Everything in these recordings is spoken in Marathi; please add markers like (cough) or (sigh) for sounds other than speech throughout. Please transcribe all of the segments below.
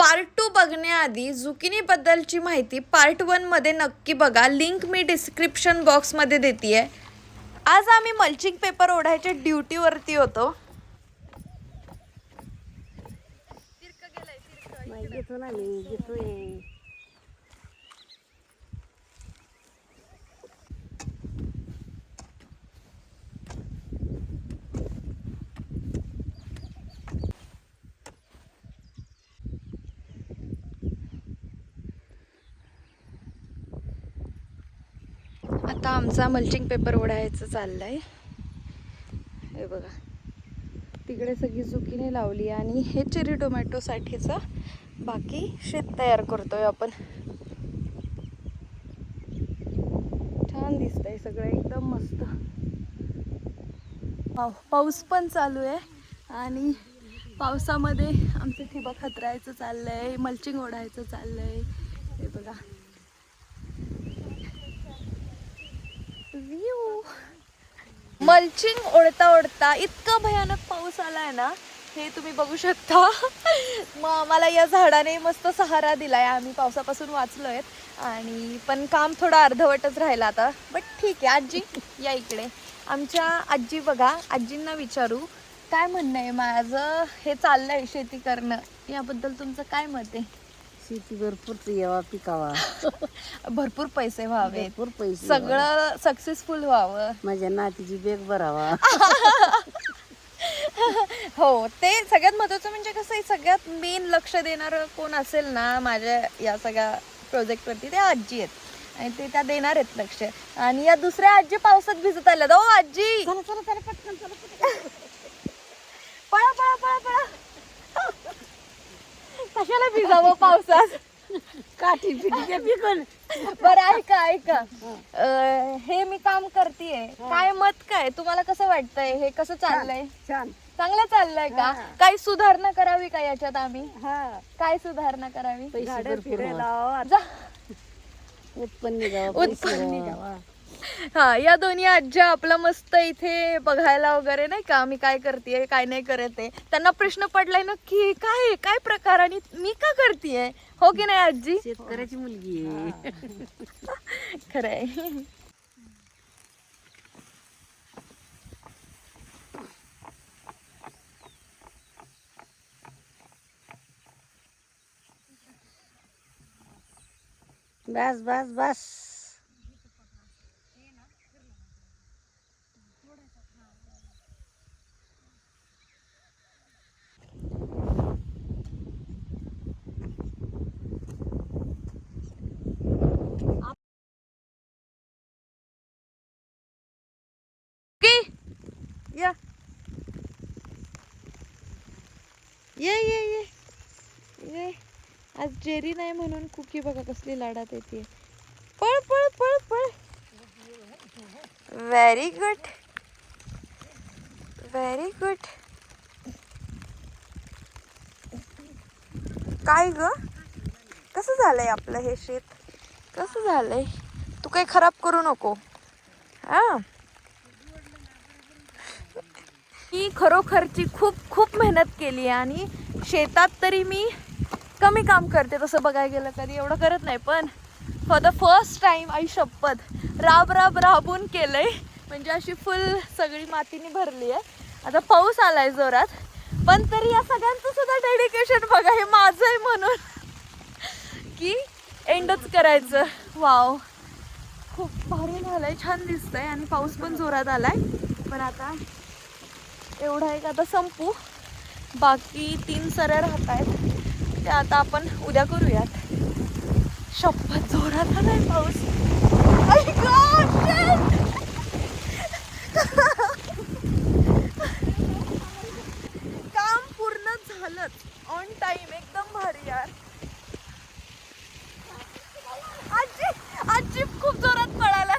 पार्ट टू बघण्याआधी झुकिनीबद्दलची माहिती पार्ट वनमध्ये नक्की बघा. लिंक मी डिस्क्रिप्शन बॉक्समध्ये देते आज आम्ही मल्चिंग पेपर ओढायच्या ड्युटीवरती होतो. नाही आता आमचा मल्चिंग पेपर ओढायचं चाललंय. हे बघा. तिकडे सगळी चुकीने लावली आणि हे चेरी टोमॅटोसाठीचं बाकी शेत तयार करतोय आपण. छान दिसतंय सगळं एकदम मस्त. पाव पाऊस पण चालू आहे आणि पावसामध्ये आमचं ठिबक हतरायचं चाललंय मल्चिंग ओढायचं चाललंय. आहे बघा व्ह्यू मल्चिंग ओढता ओढता इतका भयानक पाऊस आला आहे ना हे तुम्ही बघू शकता. मग आम्हाला या झाडाने मस्त सहारा दिलाय. आम्ही पावसापासून वाचलोय आणि पण काम थोडं अर्धवटच राहिलं आता. बट ठीक आहे आजी या इकडे. आमच्या आजी बघा आजींना विचारू. काय म्हणणं आहे? माझं हे चाललंय शेती करणं. याबद्दल तुमचं काय मत आहे? शेती भरपूर यावा पिकावा. (laughs) भरपूर पैसे व्हावे भरपूर पैसे. सगळं सक्सेसफुल व्हावं. माझ्या नातीची बेग भरावा. (laughs) हो ते सगळ्यात महत्वाचं म्हणजे कसं आहे सगळ्यात मेन लक्ष देणारं कोण असेल ना माझ्या या सगळ्या प्रोजेक्टवरती ते आजी आहेत. आणि ते त्या देणार आहेत लक्ष. आणि या दुसऱ्या आजी पावसात भिजत आल्या ओ आजी. (laughs) पळा पळा पळा पळा. कशाला भिजावं पावसात? काठी ते पिकन. बरं ऐका ऐका. अं, हे मी काम करतेय. काय मत काय? तुम्हाला कसं वाटतंय? हे कसं चाललंय? छान. चांगलं चाललंय का? हा. काही सुधारणा करावी का याच्यात आम्ही? हा. काय सुधारणा करावी? पैसे झाडं भरपूर फिरायला व्हावा. लावा. जा. उत्पन्न पैसे उत्पन्न. हा या दोन्ही आज्या आपलं मस्त इथे बघायला वगैरे नाही का? मी काय करते काय नाही करत आहे. त्यांना प्रश्न पडलाय ना की काय आहे? काय प्रकार? आणि मी का करतेय? हो की नाही आजी शेतकऱ्याची मुलगी आहे. (laughs) खरंय बस बस बस की या. ये ये ये. ये. आज जेरी नाही म्हणून कुकी बघा कसली लाडात येते. पळ पळ पळ पळ. व्हेरी गुड व्हेरी गुड काय ग? कसं झालंय आपलं हे शेत? कसं झालंय? तू काही खराब करू नको. हा? मी खरोखरची खूप खूप मेहनत केली आहे आणि शेतात तरी मी कमी काम करते तसं बघायला गेलं कधी एवढं करत नाही पण फॉर द फर्स्ट टाईम आई शपथ राब राब राबून केलंय. म्हणजे अशी फुल सगळी मातीने भरली आहे. आता पाऊस आलाय जोरात पण तरी या सगळ्यांचं सुद्धा डेडिकेशन बघा हे माझं आहे म्हणून. की एंडच करायचं. वाव खूप भारी झालंय छान दिसतंय आणि पाऊस पण जोरात आलाय. पण आता एवढा एक आता संपू. बाकी तीन सऱ्या राहत आहेत त्या आता आपण उद्या करूयात. शपथ जोरात नाही पाऊस आई गं, shit! काम पूर्ण झालंच ऑन टाइम एकदम भारी यार आजी आजी खूप जोरात पळाला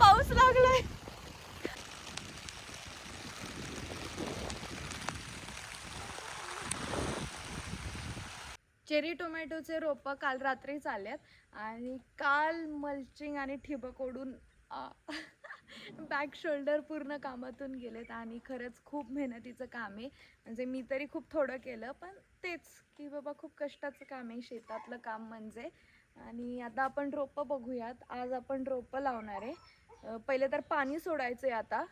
पाऊस लागलाय चेरी टोमॅटोचे रोपं काल रात्री चालल्यात आणि काल मल्चिंग आणि ठिबक ओढून बॅक शोल्डर पूर्ण कामातून गेलेत आणि खरंच खूप मेहनतीचं काम आहे. म्हणजे मी तरी खूप थोडं केलं पण तेच की बाबा खूप कष्टाचं काम आहे शेतातलं काम म्हणजे. आणि आता आपण रोपं बघूयात. आज आपण रोपं लावणार आहे. पहिले तर पाणी सोडायचं आहे आता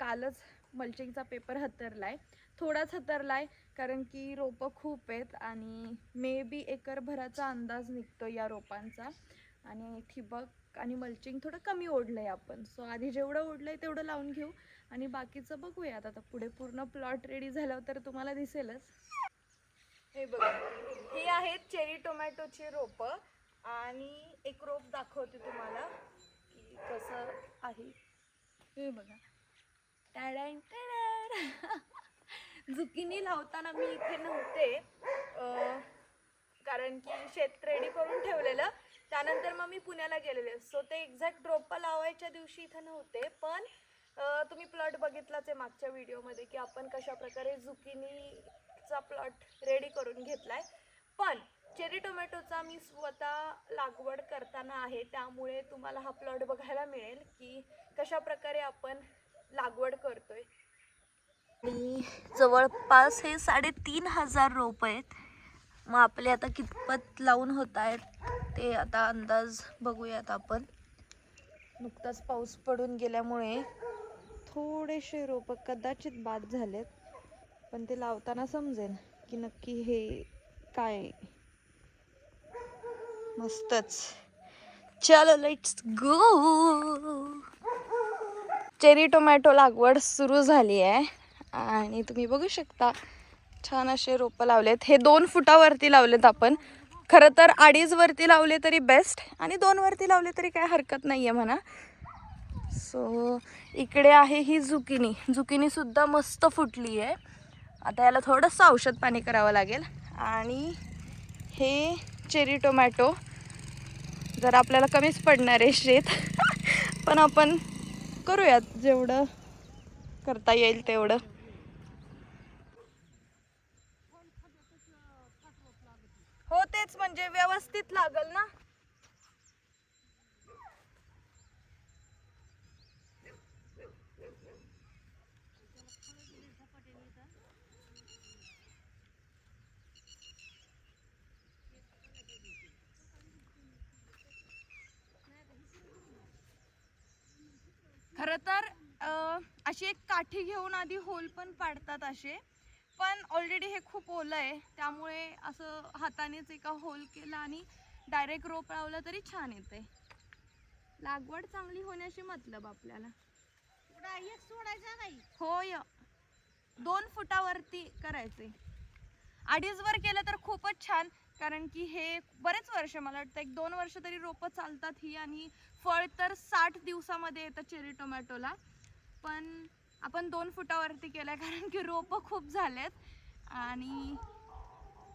कालच मल्चिंगचा पेपर हतरला आहे थोडाच हतरला आहे कारण की रोपं खूप आहेत आणि मे बी एकरभराचा अंदाज निघतो या रोपांचा. आणि ठिबक आणि मल्चिंग थोडं कमी ओढलं आहे आपण. सो आधी जेवढं ओढलं आहे तेवढं लावून घेऊ. आणि बाकीचं बघूयात. आता पुढे पूर्ण प्लॉट रेडी झाल्यावर तर तुम्हाला दिसेलच. हे बघा. ही आहेत चेरी टोमॅटोची रोपं. आणि एक रोप दाखवते तुम्हाला की कसं आहे. हे बघा. टॅडँट झुकिनी लावताना मी इथे नव्हते. कारण की शेत रेडी करून ठेवलेलं. त्यानंतर मग मी पुण्याला गेलेले. सो ते एक्झॅक्ट रोपं लावायच्या दिवशी इथं नव्हते. पण तुम्ही प्लॉट बघितलाच आहे मागच्या व्हिडिओमध्ये की आपण कशा प्रकारे झुकिनीचा प्लॉट रेडी करून घेतला आहे पण चेरी टोमॅटोचा मी स्वतः लागवड करताना आहे. त्यामुळे तुम्हाला हा प्लॉट बघायला मिळेल की कशा प्रकारे आपण लागवड करतोय. आणि जवळपास हे साडेतीन हजार रोप आहेत. मग आपले आता कितपत लावून होत आहेत ते आता अंदाज बघूयात आपण. नुकताच पाऊस पडून गेल्यामुळे थोडेसे रोप कदाचित बाद झालेत पण ते लावताना समजेल की नक्की हे काय. मस्तच. चलो लेट्स गो चेरी टोमॅटो लागवड सुरू झाली आहे. आणि तुम्ही बघू शकता छान असे रोपं लावलेत. हे दोन फुटावरती लावलेत आपण. खरं तर अडीचवरती लावले तरी बेस्ट आणि दोनवरती लावले तरी काय हरकत नाही आहे म्हणा. सो इकडे आहे ही झुकिनी झुकिनीसुद्धा मस्त फुटली आहे आता याला थोडंसं औषध पाणी करावं लागेल. आणि हे चेरी टोमॅटो जर आपल्याला कमीच पडणार आहे शेत. (laughs) पण आपण करूयात. जेवढं करता येईल तेवढं. हो तेच म्हणजे व्यवस्थित लागल ना? खरं तर अशी एक काठी घेऊन आधी होल पण पाडतात असे. पण ऑलरेडी हे खूप ओलं आहे. त्यामुळे असं हातानेच एका होल केला आणि डायरेक्ट रोप लावलं तरी छान येते लागवड चांगली होण्याशी मतलब आपल्याला. सोडायचा काही होय दोन फुटावरती करायचे अडीच वर केलं तर खूपच छान कारण की हे बरेच वर्ष मला वाटतं एक दोन वर्ष तरी रोपं चालतात ही आणि फळ तर साठ दिवसामध्ये येतं चेरी टोमॅटोला पण आपण दोन फुटावरती केलंय कारण की रोपं खूप झालेत. आणि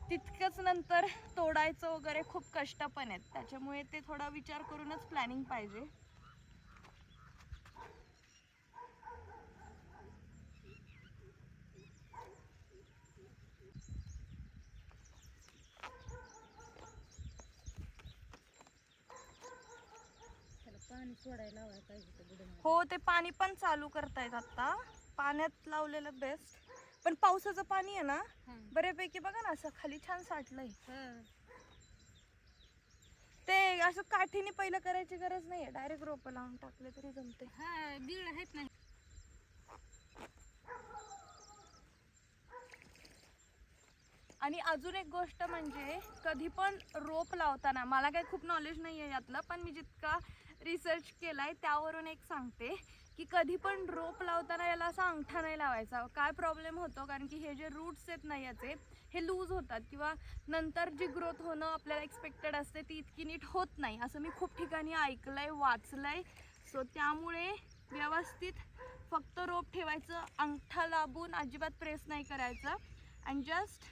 तितकंच नंतर तोडायचं वगैरे खूप कष्ट पण आहेत. त्याच्यामुळे ते थोडा विचार करूनच प्लॅनिंग पाहिजे. पाणी सोडायला लावायला पाहिजे तर बुडून हो ते पाणी पण चालू करतायत आता. पाण्यात लावलेलं बेस्ट पण पावसाचं पाणी आहे ना बऱ्यापैकी बघा ना असं खाली छान साठलंय. ते असं काठीने पहिलं करायची गरज नाहीये. डायरेक्ट रोपं लावून टाकले तरी जमते हा बीळ आहेत ना. आणि अजून एक गोष्ट म्हणजे कधी पण रोप लावताना मला काही खूप नॉलेज नाही आहे यातलं पण मी जितका रिसर्च केलाय त्यावरून एक सांगते की कधी पण रोप लावताना याला असा अंगठा नाही लावायचा. काय प्रॉब्लेम होतो? कारण की हे जे रूट्स आहेत ना याचे हे लूज होतात किंवा नंतर जी ग्रोथ होणं आपल्याला एक्सपेक्टेड असते ती इतकी नीट होत नाही. असं मी खूप ठिकाणी ऐकलंय वाचलंय. सो त्यामुळे व्यवस्थित फक्त रोप ठेवायचं अंगठा लाबून अजिबात प्रेस नाही करायचं अँड जस्ट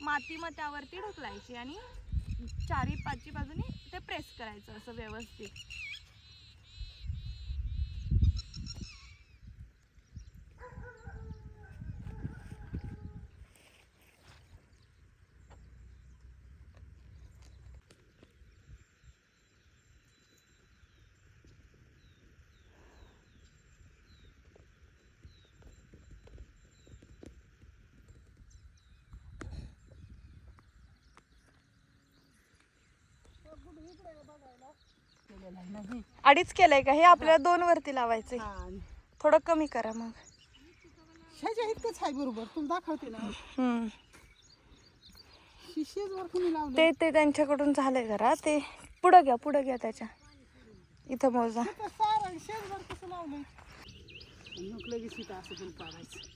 माती मग त्यावरती ढकलायची आणि चारी पाचची बाजूनी ते प्रेस करायचं असं व्यवस्थित. अडीच केलंय का? हे आपल्याला दोन वरती लावायचे. थोडं कमी करा मग. ह्याच्या इतकंच आहे बरोबर. तुला दाखवते ना. ते ते त्यांच्याकडून झालंय जरा. ते पुढं घ्या पुढं घ्या त्याच्या. इथं मोजा.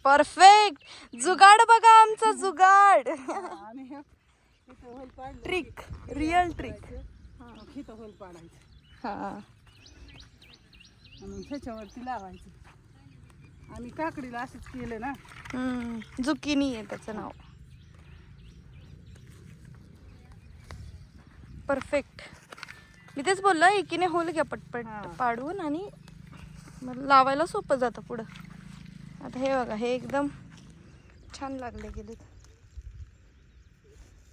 परफेक्ट जुगाड बघा आमचा जुगाड. ट्रिक रिअल ट्रिक होल पाडायचं. हा. आणि ह्याच्यावरती लावायचं. आम्ही काकडीला असंच केलं ना. हम्म, जुकिनी आहे त्याचं नाव. परफेक्ट मी तेच बोललं एकीने होल घ्या पटपट हा. पाडून आणि मग लावायला सोपं जातं पुढं. आता हे बघा हे एकदम छान लागले गेले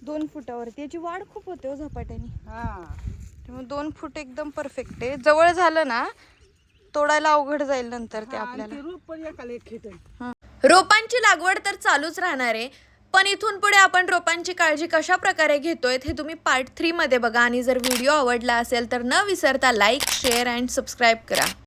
दोन फुटावरती. याची वाढ खूप होते हो झपाट्याने. हा. त्यामुळे दोन फूट एकदम परफेक्ट आहे. जवळ झालं ना तोडायला अवघड जाईल नंतर ते हा, आपल्याला. रोपांची लागवड तर चालूच राहणार आहे पण इथून पुढे आपण रोपांची काळजी कशा प्रकारे घेतोय हे तुम्ही पार्ट थ्रीमध्ये बघा. आणि जर व्हिडिओ आवडला असेल तर न विसरता लाईक शेअर अँड सबस्क्राईब करा.